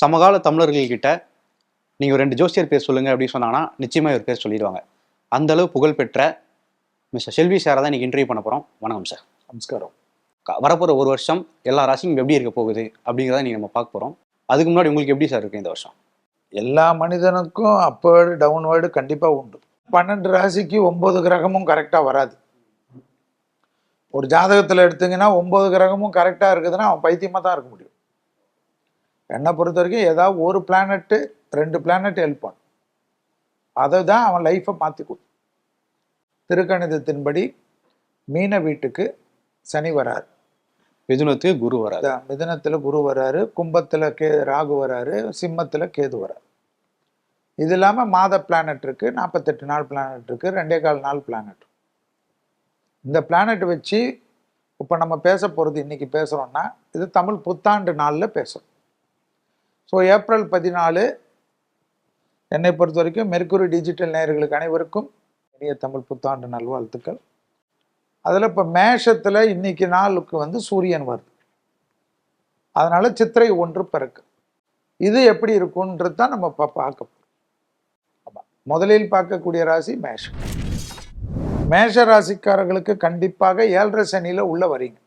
சமகால தமிழர்கள்கிட்ட நீங்கள் ஒரு ரெண்டு ஜோசியர் பேர் சொல்லுங்க அப்படின்னு சொன்னாங்கன்னா நிச்சயமாக ஒரு பேர் சொல்லிடுவாங்க. அந்த அளவு புகழ்பெற்ற மிஸ்டர் செல்வி சாரை தான் இன்னைக்கு இன்டர்வியூ பண்ண போகிறோம் வணக்கம் சார் நமஸ்காரம். வரப்போகிற ஒரு வருஷம் எல்லா ராசியும் எப்படி இருக்க போகுது அப்படிங்கிறத நீங்கள் நம்ம பார்க்க போகிறோம் அதுக்கு முன்னாடி உங்களுக்கு எப்படி சார் இருக்கு இந்த வருஷம்? எல்லா மனிதனுக்கும் அப்பவேர்டு டவுன்வேர்டு கண்டிப்பாக உண்டு. பன்னெண்டு ராசிக்கு ஒன்பது கிரகமும் கரெக்டாக வராது. ஒரு ஜாதகத்தில் எடுத்தீங்கன்னா ஒன்பது கிரகமும் கரெக்டாக இருக்குதுன்னா அவன் பைத்தியமாக தான் இருக்க முடியும். என்னை பொறுத்த வரைக்கும் ஏதாவது ஒரு பிளானட்டு ரெண்டு பிளானட் ஹெல்ப் பண்ணும். அதை தான் அவன் லைஃப்பை மாற்றி கொடுக்கும் திருக்கணிதத்தின்படி மீன வீட்டுக்கு சனி வராரு. மிதுனத்துக்கு குரு வராது அதான் மிதுனத்துல குரு வராரு கும்பத்துல கே ராகு வராரு சிம்மத்துல கேது வராரு. இது இல்லாம மாத பிளானட் இருக்கு நாற்பத்தெட்டு நாள் பிளானட் இருக்கு ரெண்டே கால் நாள் பிளானட் இந்த பிளானட் வச்சு இப்போ நம்ம பேச போகிறது இன்னைக்கு பேசுகிறோம்னா இது தமிழ் புத்தாண்டு நாளில் பேசுகிறோம் ஸோ ஏப்ரல் பதினாலு என்னை பொறுத்த வரைக்கும் மெர்க்குரி டிஜிட்டல் நேயர்களுக்கு அனைவருக்கும் இனிய தமிழ் புத்தாண்டு நல்வாழ்த்துக்கள். அதில் இப்போ மேஷத்தில் இன்னைக்கு நாளுக்கு வந்து சூரியன் வருது. அதனால சித்திரை ஒன்று பிறக்கு. இது எப்படி இருக்குன்றது தான் நம்ம இப்போ பார்க்க ஆமாம் முதலில் பார்க்கக்கூடிய ராசி மேஷம். மேஷ ராசிக்காரர்களுக்கு கண்டிப்பாக ஏழரை சனியில் உள்ள வரீங்க.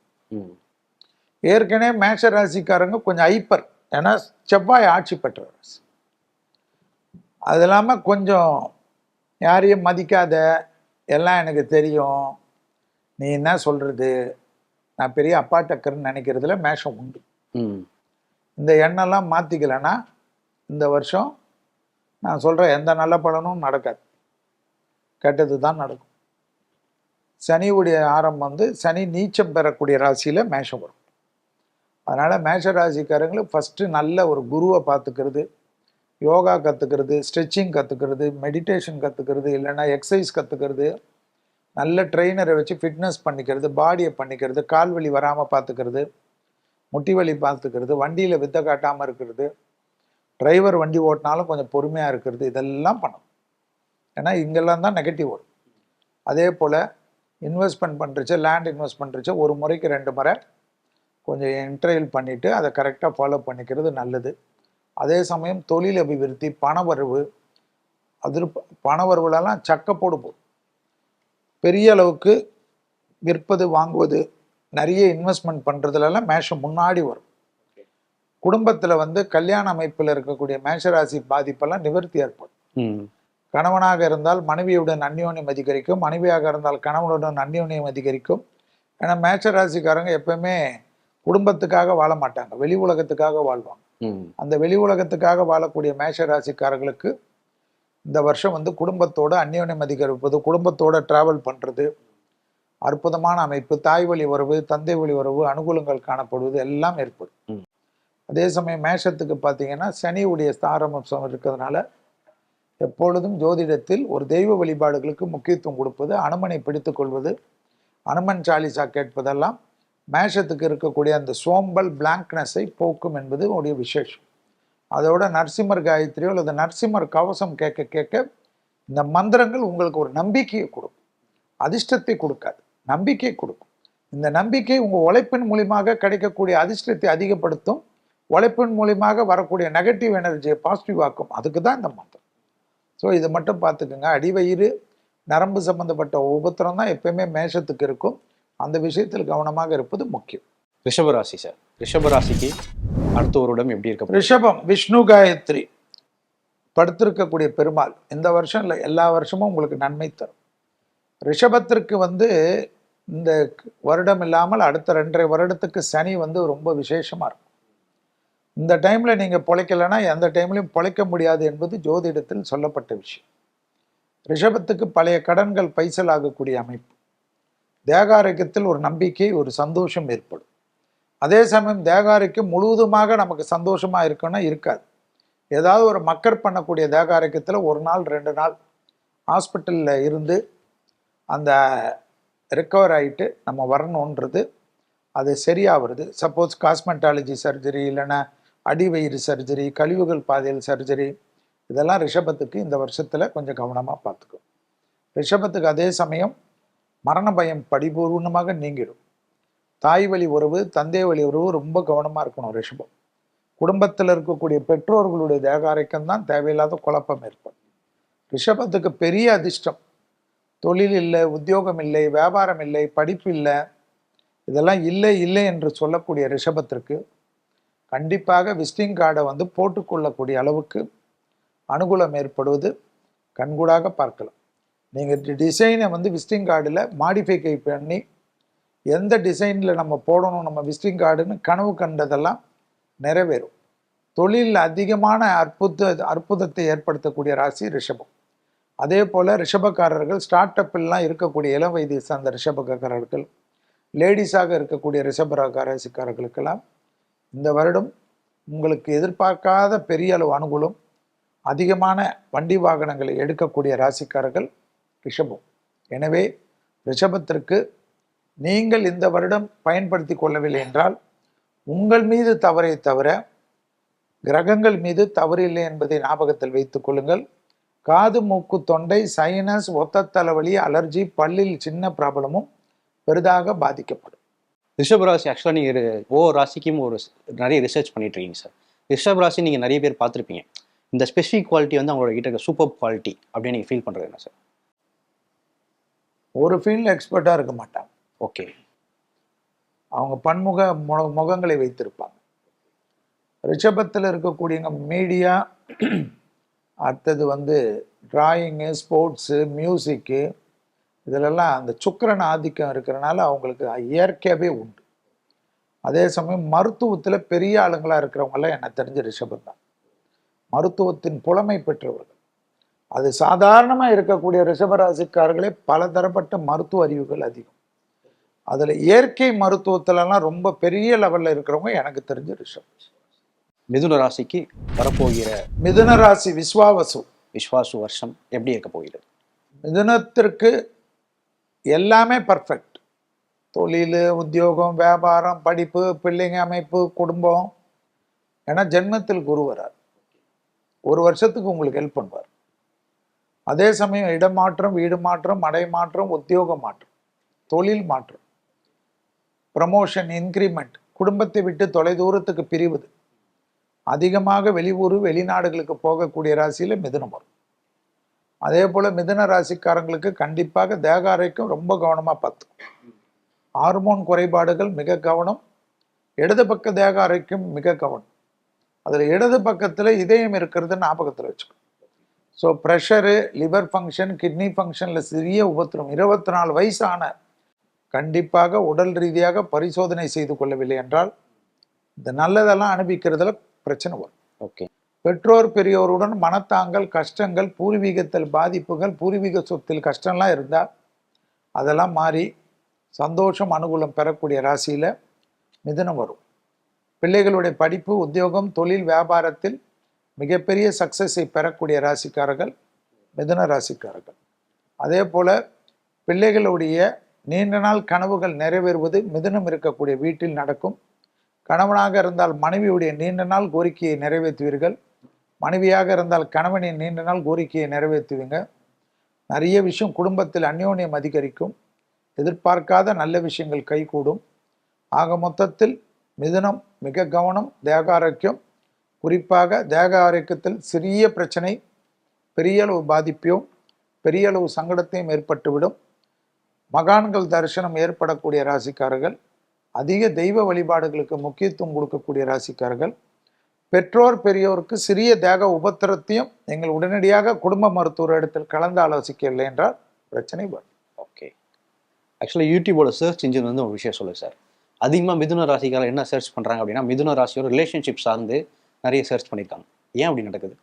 ஏற்கனவே மேஷ ராசிக்காரங்க கொஞ்சம் ஐப்பர் ஏன்னா செவ்வாய் ஆட்சி பெற்ற ராசி அது இல்லாமல் கொஞ்சம் யாரையும் மதிக்காத எல்லாம் எனக்கு தெரியும். நீ என்ன சொல்கிறது நான் பெரிய அப்பா டக்கர்னு நினைக்கிறதுல மேஷம் உண்டு. இந்த எண்ணெல்லாம் மாற்றிக்கலைன்னா இந்த வருஷம் நான் சொல்கிற எந்த நல்ல பலனும் நடக்காது. கெட்டது தான் நடக்கும். சனியுடைய ஆரம்பம் வந்து சனி நீச்சம் பெறக்கூடிய ராசியில் மேஷம் வரும். அதனால் மேஷராசிக்காரங்களுக்கு ஃபஸ்ட்டு நல்ல ஒரு குருவை பார்த்துக்கிறது யோகா கற்றுக்கிறது ஸ்ட்ரெச்சிங் கற்றுக்கிறது மெடிடேஷன் கற்றுக்கிறது இல்லைன்னா எக்ஸசைஸ் கற்றுக்கிறது நல்ல ட்ரெயினரை வச்சு ஃபிட்னஸ் பண்ணிக்கிறது பாடியை பண்ணிக்கிறது கால் வலி வராமல் பார்த்துக்கிறது முட்டி வலி பார்த்துக்கிறது வண்டியில் வித்த காட்டாமல் இருக்கிறது டிரைவர் வண்டி ஓட்டினாலும் கொஞ்சம் பொறுமையாக இருக்கிறது இதெல்லாம் பண்ணணும். ஏன்னா இங்கெல்லாம் தான் நெகட்டிவ் வரும் அதே போல் இன்வெஸ்ட்மெண்ட் பண்ணுறச்சு லேண்ட் இன்வெஸ்ட் பண்ணுறச்சு ஒரு முறைக்கு ரெண்டு முறை கொஞ்சம் இன்டர்வியூ பண்ணிவிட்டு அதை கரெக்டாக ஃபாலோ பண்ணிக்கிறது நல்லது. அதே சமயம் தொழில் அபிவிருத்தி பணவரவு அதில் பணவரவுலலாம் சக்கப்போடு போகும் பெரிய அளவுக்கு விற்பது வாங்குவது நிறைய இன்வெஸ்ட்மெண்ட் பண்ணுறதுலலாம் மேஷம் முன்னாடி வரும். குடும்பத்தில் வந்து கல்யாண அமைப்பில் இருக்கக்கூடிய மேஷராசி பாதிப்பெல்லாம் நிவர்த்தி ஏற்படும். கணவனாக இருந்தால் மனைவியுடன் அந்யோன்யம் அதிகரிக்கும் மனைவியாக இருந்தால் கணவனுடன் அந்யோன்யம் அதிகரிக்கும். ஏன்னா மேஷராசிக்காரங்க எப்பவுமே குடும்பத்துக்காக வாழ மாட்டாங்க வெளி உலகத்துக்காக வாழ்வாங்க. அந்த வெளி உலகத்துக்காக வாழக்கூடிய மேஷ ராசிக்காரர்களுக்கு இந்த வருஷம் வந்து குடும்பத்தோட அந்யோன்யம் அதிகரிப்பது குடும்பத்தோட டிராவல் பண்ணுறது அற்புதமான அமைப்பு தாய் வழி உறவு தந்தை வழி உறவு அனுகூலங்கள் காணப்படுவது எல்லாம் ஏற்படும். அதே சமயம் மேஷத்துக்கு பார்த்தீங்கன்னா சனியுடைய ஸ்தாரமம்சம் இருக்கிறதுனால எப்பொழுதும் ஜோதிடத்தில் ஒரு தெய்வ வழிபாடுகளுக்கு முக்கியத்துவம் கொடுப்பது அனுமனை பிடித்துக் கொள்வது அனுமன் சாலிசா கேட்பதெல்லாம் மேஷத்துக்கு இருக்கக்கூடிய அந்த சோம்பல் பிளாங்க்னஸை போக்கும் என்பது உடைய விசேஷம். அதோட நரசிம்மர் காயத்ரியோ அல்லது நரசிம்மர் கவசம் கேட்க கேட்க இந்த மந்திரங்கள் உங்களுக்கு ஒரு நம்பிக்கையை கொடுக்கும். அதிர்ஷ்டத்தை கொடுக்காது. நம்பிக்கை கொடுக்கும். இந்த நம்பிக்கை உங்கள் உழைப்பின் மூலியமாக கிடைக்கக்கூடிய அதிர்ஷ்டத்தை அதிகப்படுத்தும். உழைப்பின் மூலியமாக வரக்கூடிய நெகட்டிவ் எனர்ஜியை பாசிட்டிவ் ஆக்கும். அதுக்கு தான் இந்த மந்திரம். ஸோ இதை மட்டும் பார்த்துக்குங்க. அடிவயிறு நரம்பு சம்மந்தப்பட்ட உபத்திரம் தான் எப்பயுமே மேஷத்துக்கு இருக்கும். அந்த விஷயத்தில் கவனமாக இருப்பது முக்கியம். ரிஷபராசி சார். ரிஷபராசிக்கு அடுத்த வருடம் எப்படி இருக்க போகுது? ரிஷபம் விஷ்ணு காயத்ரி. படுத்திருக்கக்கூடிய பெருமாள். இந்த வருஷம் இல்லை எல்லா வருஷமும் உங்களுக்கு நன்மை தரும். ரிஷபத்திற்கு வந்து இந்த வருடம் இல்லாமல் அடுத்த ரெண்டரை வருடத்துக்கு சனி வந்து ரொம்ப விசேஷமா இருக்கும். இந்த டைம்ல நீங்க பொழைக்கலைன்னா எந்த டைம்லையும் பொழைக்க முடியாது என்பது ஜோதிடத்தில் சொல்லப்பட்ட விஷயம். ரிஷபத்துக்கு பழைய கடன்கள் பைசல் ஆகக்கூடிய அமைப்பு. தேகாரோக்கியத்தில் ஒரு நம்பிக்கை ஒரு சந்தோஷம் ஏற்படும். அதே சமயம் தேகாரோக்கியம் முழுவதுமாக நமக்கு சந்தோஷமாக இருக்குன்னா இருக்காது. ஏதாவது ஒரு மக்கர் பண்ணக்கூடிய தேகாரோக்கியத்தில் ஒரு நாள் ரெண்டு நாள் ஹாஸ்பிட்டலில் இருந்து அந்த ரெக்கவர் ஆகிட்டு நம்ம வரணுன்றது அது சரியாகிறது சப்போஸ் காஸ்மெட்டாலஜி சர்ஜரி இல்லைன்னா அடிவயிறு சர்ஜரி கழிவுகள் பாதையில் சர்ஜரி இதெல்லாம் ரிஷபத்துக்கு இந்த வருஷத்தில் கொஞ்சம் கவனமாக பார்த்துக்கும் ரிஷபத்துக்கு அதே சமயம் மரண பயம் படிபூர்வமாக நீங்கிடும். தாய் வழி உறவு தந்தை வழி உறவு ரொம்ப கவனமாக இருக்கணும் ரிஷபம். குடும்பத்தில் இருக்கக்கூடிய பெற்றோர்களுடைய தேகாரைக்கம் தான் தேவையில்லாத குழப்பம் ஏற்படும். ரிஷபத்துக்கு பெரிய அதிர்ஷ்டம். தொழில் இல்லை உத்தியோகம் இல்லை வியாபாரம் இல்லை படிப்பு இல்லை. இதெல்லாம் இல்லை இல்லை என்று சொல்லக்கூடிய ரிஷபத்திற்கு கண்டிப்பாக விசிட்டிங் கார்டை வந்து போட்டுக்கொள்ளக்கூடிய அளவுக்கு அனுகூலம் ஏற்படுவது கண்கூடாக பார்க்கலாம். நீங்கள் டிசைனை வந்து விசிட்டிங் கார்டில் மாடிஃபை பண்ணி எந்த டிசைனில் நம்ம போடணும் நம்ம விசிட்டிங் கார்டுன்னு கனவு கண்டதெல்லாம் நிறைவேறும். தொழிலில் அதிகமான அற்புத அற்புதத்தை ஏற்படுத்தக்கூடிய ராசி ரிஷபம். அதே போல் ரிஷபக்காரர்கள் ஸ்டார்ட் அப்லாம் இருக்கக்கூடிய இளம் வயது சார்ந்த ரிஷபக்காரர்கள் லேடிஸாக இருக்கக்கூடிய ரிஷப ராசிக்காரர்களுக்கெல்லாம் இந்த வருடம் உங்களுக்கு எதிர்பார்க்காத பெரிய அளவு அனுகூலம் அதிகமான வண்டி வாகனங்களை எடுக்கக்கூடிய ராசிக்காரர்கள் ரிஷபம் எனவே ரிஷபத்திற்கு நீங்கள் இந்த வருடம் பயன்படுத்தி கொள்ளவில்லை என்றால் உங்கள் மீது தவறை தவிர கிரகங்கள் மீது தவறில்லை என்பதை ஞாபகத்தில் வைத்துக் கொள்ளுங்கள். காது மூக்கு தொண்டை சைனஸ் ஒத்த தலைவலி அலர்ஜி பல்லில் சின்ன ப்ராப்ளமும் பெரிதாக பாதிக்கப்படும். ரிஷப் ராசி ஆக்சுவலாக நீங்கள் ஒவ்வொரு ராசிக்கும் ஒரு நிறைய ரிசர்ச் பண்ணிட்டு இருக்கீங்க சார் ரிஷப் ராசி நீங்கள் நிறைய பேர் பார்த்துருப்பீங்க. இந்த ஸ்பெசிஃபிக் குவாலிட்டி வந்து அவங்களோட கிட்ட இருக்க சூப்பர் குவாலிட்டி அப்படின்னு நீங்கள் ஃபீல் பண்ணுறது என்ன சார் ஒரு ஃபீல்டில் எக்ஸ்பர்ட்டாக இருக்க மாட்டாங்க ஓகே அவங்க பன்முக மு- முகங்களை வைத்திருப்பாங்க. ரிஷபத்தில் இருக்கக்கூடியவங்க மீடியா அடுத்தது வந்து டிராயிங்கு ஸ்போர்ட்ஸு மியூசிக்கு இதிலெல்லாம் அந்த சுக்கிரன் ஆதிக்கம் இருக்கிறனால அவங்களுக்கு இயற்கையாகவே உண்டு. அதே சமயம் மருத்துவத்தில் பெரிய ஆளுங்களாக இருக்கிறவங்கெல்லாம் எனக்கு தெரிஞ்ச ரிஷபம் தான். மருத்துவத்தின் புலமை பெற்றவர்கள். அது சாதாரணமாக இருக்கக்கூடிய ரிஷபராசிக்காரர்களே பல தரப்பட்ட மருத்துவ அறிவுகள் அதிகம். அதில் இயற்கை மருத்துவத்திலலாம் ரொம்ப பெரிய லெவலில் இருக்கிறவங்க எனக்கு தெரிஞ்ச ரிஷப். மிதுன ராசிக்கு வரப்போகிற மிதுன ராசி விஸ்வாவசு. விஸ்வாசு வருஷம் எப்படி இருக்க போகிறது? மிதுனத்திற்கு எல்லாமே பர்ஃபெக்ட் தொழில் உத்தியோகம் வியாபாரம் படிப்பு பிள்ளைங்க அமைப்பு குடும்பம். ஏன்னா ஜென்மத்தில் குரு வரார். ஒரு வருஷத்துக்கு உங்களுக்கு ஹெல்ப் பண்ணுவார். அதே சமயம் இடமாற்றம் வீடு மாற்றம் மடை மாற்றம் உத்தியோக மாற்றம் தொழில் மாற்றம் ப்ரமோஷன் இன்க்ரிமெண்ட் குடும்பத்தை விட்டு தொலைதூரத்துக்கு பிரிவது. அதிகமாக வெளியூர் வெளிநாடுகளுக்கு போகக்கூடிய ராசியில் மிதுனம் வரும். அதே போல் மிதுன ராசிக்காரங்களுக்கு கண்டிப்பாக தேக ஆரோக்கியம் ரொம்ப கவனமாக பார்த்துக்கும் ஹார்மோன் குறைபாடுகள் மிக கவனம். இடது பக்க தேக அறைக்கும் மிக கவனம். அதில் இடது பக்கத்தில் இதயம் இருக்கிறது ஞாபகத்தில் வச்சுக்கணும் so pressure liver function kidney ஃபங்க்ஷனில் சிறிய உபத்திரம். இருபத்தி நாலு வயசான கண்டிப்பாக உடல் ரீதியாக பரிசோதனை செய்து கொள்ளவில்லை என்றால் இந்த நல்லதெல்லாம் அனுபவிக்கிறதுல பிரச்சனை வரும். ஓகே. பெற்றோர் பெரியோருடன் மனத்தாங்கல் கஷ்டங்கள் பூர்வீகத்தில் பாதிப்புகள் பூர்வீக சொத்தில் கஷ்டம்லாம் இருந்தால் அதெல்லாம் மாறி சந்தோஷம் அனுகூலம் பெறக்கூடிய ராசியில் மிதுனம் வரும். பிள்ளைகளுடைய படிப்பு உத்தியோகம் தொழில் வியாபாரத்தில் மிகப்பெரிய சக்சஸை பெறக்கூடிய ராசிக்காரர்கள் மிதுன ராசிக்காரர்கள். அதே போல் பிள்ளைகளுடைய நீண்ட நாள் கனவுகள் நிறைவேறுவது மிதுனம் இருக்கக்கூடிய வீட்டில் நடக்கும். கணவனாக இருந்தால் மனைவியுடைய நீண்ட நாள் கோரிக்கையை நிறைவேற்றுவீர்கள். மனைவியாக இருந்தால் கணவனின் நீண்ட நாள் கோரிக்கையை நிறைவேற்றுவீங்க. நிறைய விஷயம் குடும்பத்தில் அந்யோன்யம் அதிகரிக்கும். எதிர்பார்க்காத நல்ல விஷயங்கள் கைகூடும். ஆக மொத்தத்தில் மிதுனம் மிக கவனம் தேகாரோக்கியம் குறிப்பாக தேக ஆரோக்கியத்தில் சிறிய பிரச்சனை பெரிய அளவு பாதிப்பையும் பெரிய அளவு சங்கடத்தையும் ஏற்பட்டுவிடும். மகான்கள் தரிசனம் ஏற்படக்கூடிய ராசிக்காரர்கள் அதிக தெய்வ வழிபாடுகளுக்கு முக்கியத்துவம் கொடுக்கக்கூடிய ராசிக்காரர்கள் பெற்றோர் பெரியோருக்கு சிறிய தேக உபத்திரத்தையும் நீங்கள் உடனடியாக குடும்ப மருத்துவர் இடத்தில் கலந்து ஆலோசிக்கவில்லை என்றால் பிரச்சனை வரும். ஓகே ஆக்சுவலாக யூடியூபோட சர்ச் இன்ஜின் வந்து ஒரு விஷயம் சொல்லு சார் அதிகமாக மிதுன ராசிக்காரர் என்ன சர்ச் பண்ணுறாங்க அப்படின்னா மிதுன ராசியோட ரிலேஷன்ஷிப் சார்ந்து நிறைய சர்ச் பண்ணியிருக்காங்க ஏன் அப்படி நடக்குது?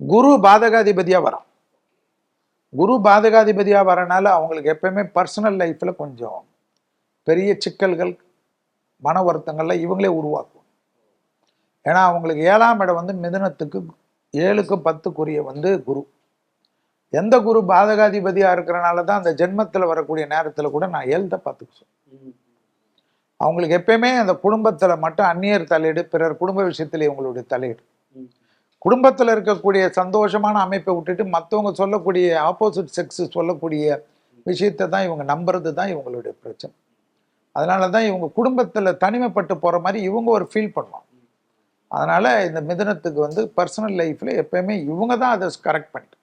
குரு பாதகாதிபதியாக வரான். குரு பாதகாதிபதியாக வரனால அவங்களுக்கு எப்பயுமே பர்சனல் லைஃப்பில் கொஞ்சம் பெரிய சிக்கல்கள் மன வருத்தங்கள்லாம் இவங்களே உருவாக்கும். ஏன்னா அவங்களுக்கு ஏழாம் இடம் வந்து மிதனத்துக்கு ஏழுக்கு பத்துக்குரிய வந்து குரு. எந்த குரு பாதகாதிபதியாக இருக்கிறனால தான் அந்த ஜென்மத்தில் வரக்கூடிய நேரத்தில் கூட நான் ஏழ்த பார்த்துக்க அவங்களுக்கு எப்பயுமே அந்த குடும்பத்தில் மட்டும் அந்நியர் தலையீடு பிறர் குடும்ப விஷயத்தில் இவங்களுடைய தலையீடு. குடும்பத்தில் இருக்கக்கூடிய சந்தோஷமான அமைப்பை விட்டுட்டு மற்றவங்க சொல்லக்கூடிய ஆப்போசிட் செக்ஸ் சொல்லக்கூடிய விஷயத்தை தான் இவங்க நம்புறது தான் இவங்களுடைய பிரச்சனை. அதனால தான் இவங்க குடும்பத்தில் தனிமைப்பட்டு போகிற மாதிரி இவங்க ஒரு ஃபீல் பண்ணுவாங்க. அதனால இந்த மிதுனத்துக்கு வந்து பர்சனல் லைஃப்ல எப்பயுமே இவங்க தான் அதை கரெக்ட் பண்ணிட்டு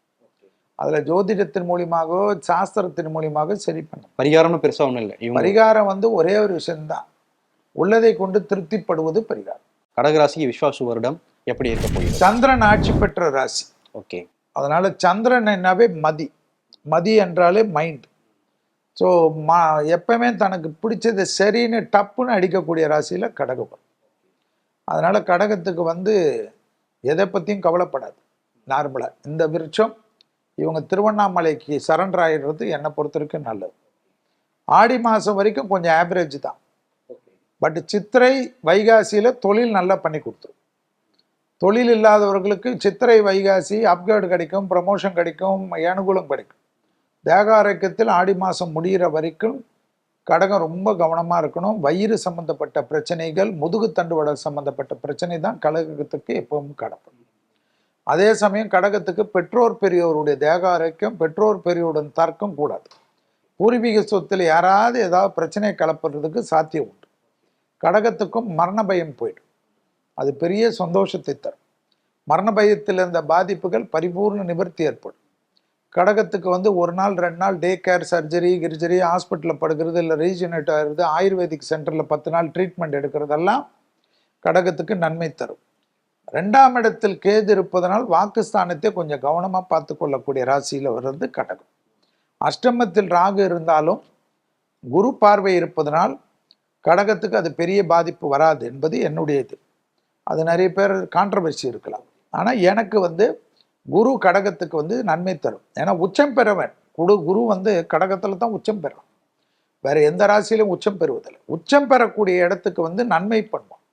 அதுல ஜோதிடத்தின் மூலியமாகவோ சாஸ்திரத்தின் மூலியமாகவோ சரி பண்ண பரிகாரம்னு பெருசா ஒண்ணும் இல்லை. பரிகாரம் வந்து ஒரே ஒரு விஷயம்தான். உள்ளதை கொண்டு திருப்திப்படுவது பரிகாரம். கடகராசிக்கு விஸ்வாசு வருடம் எப்படி இருக்க போகுது சந்திரன் ஆட்சி பெற்ற ராசி. ஓகே. அதனால சந்திரன் என்னாவே மதி. மதி என்றாலே மைண்ட் ஸோ மா எப்பவுமே தனக்கு பிடிச்சது சரின்னு டப்புன்னு அடிக்கக்கூடிய ராசியில கடகம். அதனால கடகத்துக்கு வந்து எதை பற்றியும் கவலைப்படாது. நார்மலாக இந்த விருட்சம் இவங்க திருவண்ணாமலைக்கு சரண்டர் ஆயிடுறது என்னை பொறுத்த வரைக்கும் நல்லது. ஆடி மாதம் வரைக்கும் கொஞ்சம் ஆவரேஜ் தான். பட் சித்திரை வைகாசியில் தொழில் நல்லா பண்ணி கொடுத்துரும். தொழில் இல்லாதவர்களுக்கு சித்திரை வைகாசி அப்கிரேட் கிடைக்கும் ப்ரமோஷன் கிடைக்கும் அனுகூலம் கிடைக்கும். தேக ஆரோக்கியத்தில் ஆடி மாதம் முடிகிற வரைக்கும் கடகம் ரொம்ப கவனமாக இருக்கணும். வயிறு சம்பந்தப்பட்ட பிரச்சனைகள் முதுகுத்தண்டு வட சம்பந்தப்பட்ட பிரச்சனை தான் கடகத்துக்கு எப்பவும் கடப்படும் அதே சமயம் கடகத்துக்கு பெற்றோர் பெரியோருடைய தேகாரோக்கியம் பெற்றோர் பெரியோருடன் தர்க்கம் கூடாது. பூர்வீக சொத்தில் யாராவது ஏதாவது பிரச்சனையை கலப்புறதுக்கு சாத்தியம் உண்டு. கடகத்துக்கும் மரண பயம் போயிடும். அது பெரிய சந்தோஷத்தை தரும். மரண பயத்தில் இருந்த பாதிப்புகள் பரிபூர்ண நிவர்த்தி ஏற்படும். கடகத்துக்கு வந்து ஒரு நாள் ரெண்டு நாள் டே கேர் சர்ஜரி கிர்ஜரி ஹாஸ்பிட்டலில் படுக்கிறது இல்லை ரீஜினேட் ஆகிறது ஆயுர்வேதிக் சென்டரில் பத்து நாள் ட்ரீட்மெண்ட் எடுக்கிறதெல்லாம் கடகத்துக்கு நன்மை தரும். ரெண்டாம் இடத்தில் கேது இருப்பதனால் வாக்குஸ்தானத்தை கொஞ்சம் கவனமாக பார்த்து கொள்ளக்கூடிய ராசியில் வர்றது கடகம். அஷ்டமத்தில் ராகு இருந்தாலும் குரு பார்வை இருப்பதனால் கடகத்துக்கு அது பெரிய பாதிப்பு வராது என்பது என்னுடைய இது அது நிறைய பேர் கான்ட்ரவர்சி இருக்கலாம். ஆனால் எனக்கு வந்து குரு கடகத்துக்கு வந்து நன்மை தரும். ஏன்னா உச்சம் பெறவன் குரு குரு வந்து கடகத்தில் தான் உச்சம் பெறும் வேறு எந்த ராசியிலும் உச்சம் பெறுவதில்லை. உச்சம் பெறக்கூடிய இடத்துக்கு வந்து நன்மை பண்ணுவான்.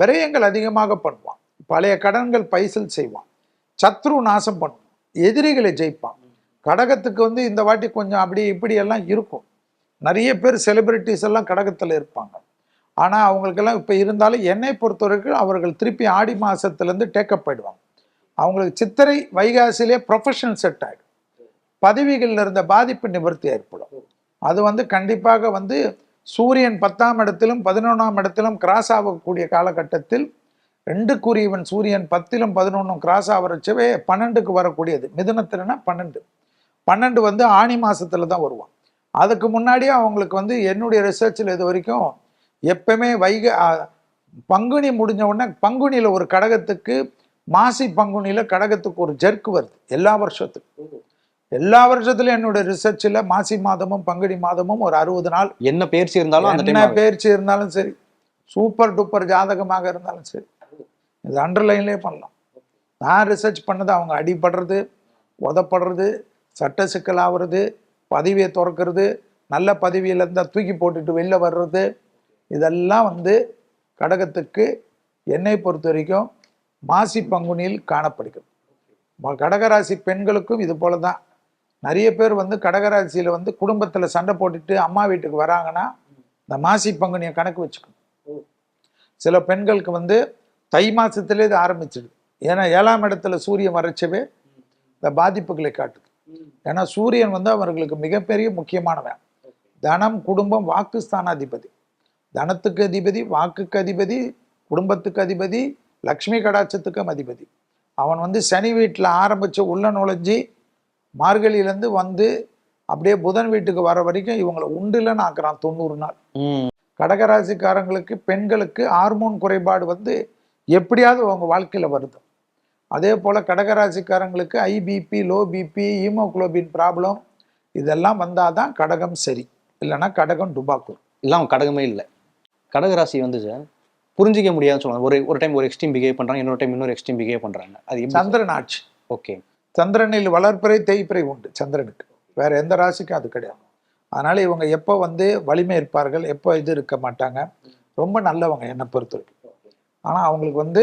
விரயங்கள் அதிகமாக பண்ணுவான். பழைய கடன்கள் பைசல் செய்வான். சத்ரு நாசம் பண்ணுவான் எதிரிகளை ஜெயிப்பான். கடகத்துக்கு வந்து இந்த வாட்டி கொஞ்சம் அப்படி இப்படி எல்லாம் இருக்கும். நிறைய பேர் செலிபிரிட்டிஸ் எல்லாம் கடகத்தில் இருப்பாங்க. ஆனால் அவங்களுக்கெல்லாம் இப்போ இருந்தாலும் என்னை பொறுத்த வரைக்கும் அவர்கள் திருப்பி ஆடி மாதத்துலேருந்து டேக்கப் ஆயிடுவாங்க. அவங்களுக்கு சித்திரை வைகாசிலே ப்ரொஃபஷனல் செட் ஆகிடும் பதவிகளில் இருந்த பாதிப்பு நிவர்த்தி ஏற்படும். அது வந்து கண்டிப்பாக வந்து சூரியன் பத்தாம் இடத்திலும் பதினொன்றாம் இடத்திலும் கிராஸ் ஆகக்கூடிய காலகட்டத்தில் ரெண்டுக்குரியவன் சூரியன் பத்திலும் பதினொன்றும் கிராஸ் ஆகிறச்சவே பன்னெண்டுக்கு வரக்கூடியது. மிதுனத்தில்னா பன்னெண்டு. பன்னெண்டு வந்து ஆணி மாசத்துல தான் வருவான். அதுக்கு முன்னாடியே அவங்களுக்கு வந்து என்னுடைய ரிசர்ச்சில் இது வரைக்கும் எப்பவுமே வைக பங்குனி முடிஞ்ச உடனே பங்குனியில் ஒரு கடகத்துக்கு மாசி பங்குனியில் கடகத்துக்கு ஒரு ஜெர்க் வருது எல்லா வருஷத்துக்கும். எல்லா வருஷத்துலையும் என்னுடைய ரிசர்ச்சில் மாசி மாதமும் பங்குனி மாதமும் ஒரு அறுபது நாள். என்ன பயிற்சி இருந்தாலும் அந்த என்ன பேர்ச்சி இருந்தாலும் சரி. சூப்பர் டூப்பர் ஜாதகமாக இருந்தாலும் சரி. இது அண்டர்லைன்லேயே பண்ணலாம் நான் ரிசர்ச் பண்ணது அவங்க அடிபடுறது உதப்படுறது சட்ட சிக்கல் ஆகுறது பதவியை திறக்கிறது நல்ல பதவியில் இருந்தால் தூக்கி போட்டுட்டு வெளில வர்றது இதெல்லாம் வந்து கடகத்துக்கு என்னை பொறுத்த வரைக்கும் மாசி பங்குனியில் காணப்படுகிறது. கடகராசி பெண்களுக்கும் இது போல தான் நிறைய பேர் வந்து கடகராசியில் வந்து குடும்பத்தில் சண்டை போட்டுட்டு அம்மா வீட்டுக்கு வராங்கன்னா இந்த மாசி பங்குனியை கணக்கு வச்சுக்கணும். சில பெண்களுக்கு வந்து தை மாசத்திலே இது ஆரம்பிச்சிடுது ஏன்னா ஏழாம் இடத்துல சூரியன் வரைச்சவே இந்த பாதிப்புகளை காட்டுது. ஏன்னா சூரியன் வந்து அவர்களுக்கு மிகப்பெரிய முக்கியமானவன். தனம் குடும்பம் வாக்குஸ்தானாதிபதி தனத்துக்கு அதிபதி வாக்குக்கு அதிபதி குடும்பத்துக்கு அதிபதி லக்ஷ்மி கடாட்சத்துக்கும் அதிபதி. அவன் வந்து சனி வீட்டில் ஆரம்பிச்சு உள்ள நுழைஞ்சி மார்கழியிலேருந்து வந்து அப்படியே புதன் வீட்டுக்கு வர வரைக்கும் இவங்களை உண்டுலன்னு ஆக்குறான் தொண்ணூறு நாள். கடகராசிக்காரங்களுக்கு பெண்களுக்கு ஹார்மோன் குறைபாடு வந்து எப்படியாவது அவங்க வாழ்க்கையில் வருது. அதே போல் கடகராசிக்காரங்களுக்கு high BP low BP haemoglobin problem இதெல்லாம் வந்தால் தான் கடகம் சரி. இல்லைன்னா கடகம் டுபாக்கூர். இல்லாம கடகமே இல்லை. கடகராசி வந்து சார் புரிஞ்சிக்க முடியாதுன்னு சொல்லுவாங்க. ஒரு ஒரு டைம் ஒரு எக்ஸ்ட்ரீம் பிஹேவ் பண்றாங்க இன்னொரு டைம் இன்னொரு எக்ஸ்ட்ரீம் பிஹேவ் பண்றாங்க. அது சந்திரன் ஆட்சி. ஓகே சந்திரனில் வளர்ப்பிறை தேய்ப்பிறை உண்டு சந்திரனுக்கு. வேற எந்த ராசிக்கும் அது கிடையாது. அதனால இவங்க எப்போ வந்து வலிமை இருப்பார்கள் எப்போ இது இருக்க மாட்டாங்க ரொம்ப நல்லவங்க என்னை பொறுத்த வரைக்கும் ஆனால் அவங்களுக்கு வந்து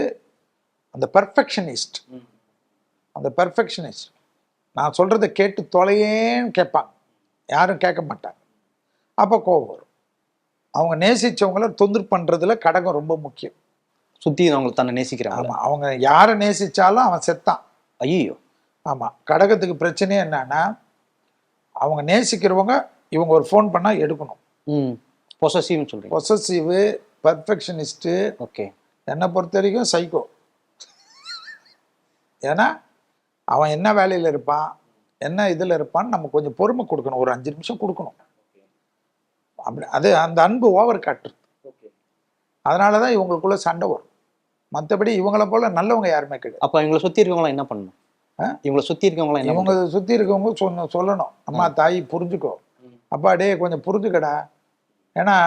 அந்த பெர்ஃபெக்ஷனிஸ்ட் அந்த பெர்ஃபெக்ஷனிஸ்ட் நான் சொல்கிறத கேட்டு தொலையேன்னு கேட்பாங்க. யாரும் கேட்க மாட்டாங்க. அப்போ கோபம் வரும். அவங்க நேசிச்சவங்கள தொந்தர் பண்ணுறதுல கடகம் ரொம்ப முக்கியம். சுத்தி அவங்க தன்னை நேசிக்கிறாங்க ஆமாம் அவங்க யாரை நேசிச்சாலும் அவன் செத்தான் ஐயோ ஆமாம் கடகத்துக்கு பிரச்சனையே என்னன்னா அவங்க நேசிக்கிறவங்க இவங்க ஒரு ஃபோன் பண்ணால் எடுக்கணும். ம். பொசசிவ்னு சொல்றீங்க. பொசசிவு பர்ஃபெக்ஷனிஸ்ட்டு ஓகே என்னை பொறுத்த வரைக்கும் சைக்கோ ஏன்னா அவன் என்ன வேலையில் இருப்பான் என்ன இதில் இருப்பான்னு நம்ம கொஞ்சம் பொறுமை கொடுக்கணும். ஒரு அஞ்சு நிமிஷம் கொடுக்கணும். அப்படி அது அந்த அன்பு ஓவர் காட்டுறது அதனால தான் இவங்களுக்குள்ள சண்டை வரும். மற்றபடி இவங்கள போல நல்லவங்க யாருமே கிடையாது. அப்ப இவங்களை சுத்தி இருக்கவங்களாம் என்ன பண்ணணும்? இவங்களை சுத்தி இருக்கவங்களாம் இவங்க சுற்றி இருக்கவங்க சொன்ன சொல்லணும். அம்மா தாய் புரிஞ்சுக்கோ. அப்பா டே கொஞ்சம் புரிஞ்சுக்கடா. ஏன்னா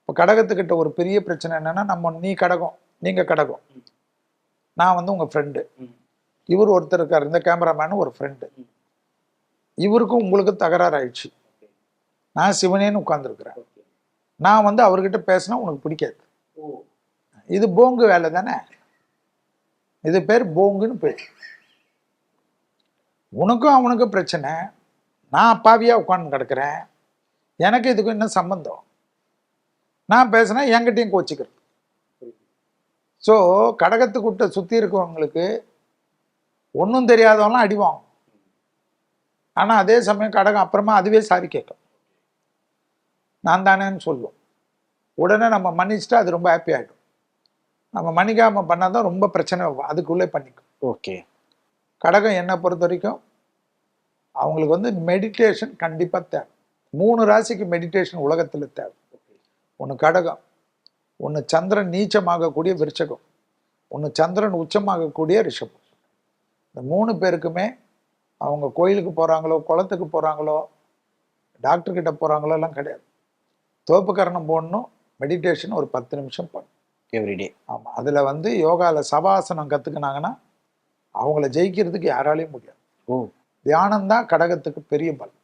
இப்போ கடகத்துக்கிட்ட ஒரு பெரிய பிரச்சனை என்னன்னா நம்ம நீ கடகம். நீங்கள் கடகம் நான் வந்து உங்கள் ஃப்ரெண்டு இவர் ஒருத்தர் இருக்கார் இந்த கேமராமேனு ஒரு ஃப்ரெண்டு இவருக்கும் உங்களுக்கு தகராறு ஆயிடுச்சு நான் சிவனேன்னு உட்காந்துருக்குறேன் நான் வந்து அவர்கிட்ட பேசினா உனக்கு பிடிக்காது. இது போங்கு வேலை தானே? இது பேர் போங்குன்னு பேர். உனக்கும் அவனுக்கும் பிரச்சனை. நான் அப்பாவியாக உட்காந்து கிடக்குறேன். எனக்கு இதுக்கும் என்ன சம்பந்தம்? நான் பேசினா என்கிட்டையும் கோச்சிக்கிறது. ஸோ கடகத்துக்குட்ட சுற்றி இருக்கவங்களுக்கு ஒன்றும் தெரியாதவங்களாம் அடிவாங்க ஆனால் அதே சமயம் கடகம் அப்புறமா அதுவே சாரி கேட்கும். நான் தானேன்னு சொல்லுவோம் உடனே நம்ம மன்னிச்சிட்டா அது ரொம்ப ஹாப்பி ஆகிடும் நம்ம மன்னிக்காமல் பண்ணால் தான் ரொம்ப பிரச்சனை. அதுக்குள்ளே பண்ணிக்கும். ஓகே கடகம் என்னை பொறுத்த வரைக்கும் அவங்களுக்கு வந்து மெடிடேஷன் கண்டிப்பாக தேவை. மூணு ராசிக்கு மெடிடேஷன் உலகத்தில் தேவை. ஒன்று கடகம் ஒன்று சந்திரன் நீச்சமாகக்கூடிய விருச்சகம் ஒன்று சந்திரன் உச்சமாகக்கூடிய ரிஷபம். இந்த மூணு பேருக்குமே அவங்க கோயிலுக்கு போகிறாங்களோ குளத்துக்கு போகிறாங்களோ டாக்டர் கிட்ட போகிறாங்களோ எல்லாம் கிடையாது. தோப்புக்கரணம் போடணும் மெடிடேஷன் ஒரு பத்து நிமிஷம் பண்ணணும். எவ்ரிடே ஆமாம் அதில் வந்து யோகாவில் சபாசனம் கற்றுக்கினாங்கன்னா அவங்கள ஜெயிக்கிறதுக்கு யாராலையும் முடியாது. ஓ. தியானம் தான் கடகத்துக்கு பெரிய பலம்